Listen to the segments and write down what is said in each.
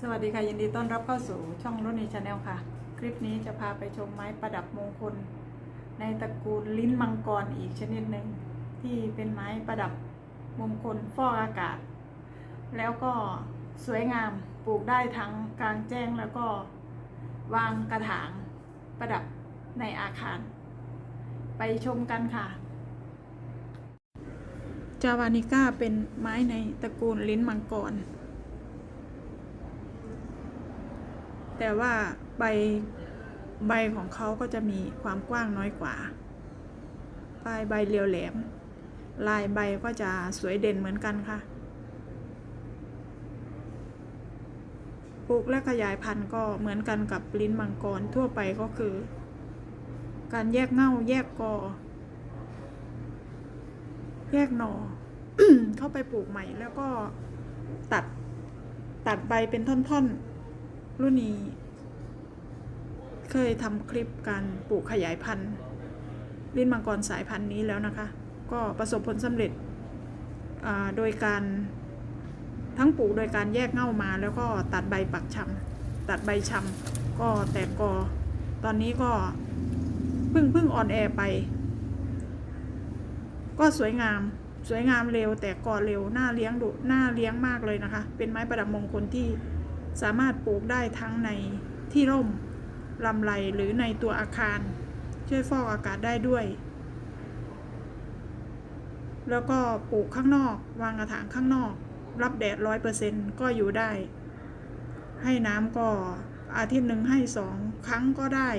สวัสดีค่ะ ยินดีต้อนรับเข้าสู่ช่องรุ่นีชาแนลค่ะ คลิปนี้จะพาไปชมไม้ประดับมงคล ในตระกูลลิ้นมังกรอีกชนิดหนึ่งที่เป็นไม้ประดับมงคลฟอกอากาศ แล้วก็สวยงามปลูกได้ทั้งกลางแจ้งแล้วก็วางกระถางประดับในอาคาร ไปชมกันค่ะ จาวานิก้าเป็นไม้ในตระกูลลิ้นมังกร แต่ว่าใบใบของเขาก็จะมีความกว้างน้อยกว่า ปลายใบเรียวแหลม ลายใบก็จะสวยเด่นเหมือนกันค่ะ ปลูกและขยายพันธุ์ก็เหมือนกันกับลิ้นมังกรทั่วไปก็คือ การแยกเง่าแยกกอ แยกหนอเข้าไปปลูกใหม่แล้วก็ตัดตัดใบเป็นท่อนๆ รุ่นนี้ เคยทำคลิปการปลูกขยายพันธุ์ลิ้นมังกรสายพันธุ์นี้แล้วนะคะ ก็ประสบผลสำเร็จโดยการทั้งปลูกโดยการแยกเง่ามา แล้วก็ตัดใบปักชำตัดใบชำก็แตกกอ ตอนนี้ก็เพิ่งเพิ่งออนแอร์ไป ก็สวยงามสวยงามเร็ว แต่กอเร็วน่าเลี้ยงดุน่าเลี้ยงมากเลยนะคะ เป็นไม้ประดับมงคลที่ สามารถปลูกได้ทั้งในที่ร่มลำไรหรือในตัวอาคาร ช่วยฟอกอากาศได้ด้วย แล้วก็ปลูกข้างนอก วางกระถางข้างนอก รับแดดร้อยเปอร์เซ็นก็อยู่ได้ ให้น้ำก็อาทิตย์หนึ่งให้สองครั้งก็ได้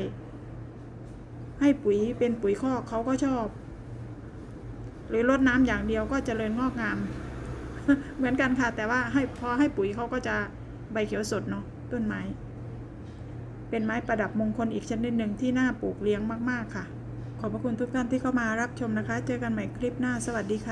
ให้ปุ๋ยเป็นปุ๋ยคอกเขาก็ชอบ หรือรดน้ำอย่างเดียวก็เจริญงอกงาม เหมือนกันค่ะแต่ว่าให้พอให้ปุ๋ยเขาก็จะ ใบเขียวสดเนาะต้นไม้ เป็นไม้ประดับมงคลอีกชนิดหนึ่งที่น่าปลูกเลี้ยงมาก ๆ ค่ะ ขอบพระคุณทุกท่านที่เข้ามารับชมนะคะ เจอกันใหม่คลิปหน้าสวัสดีค่ะ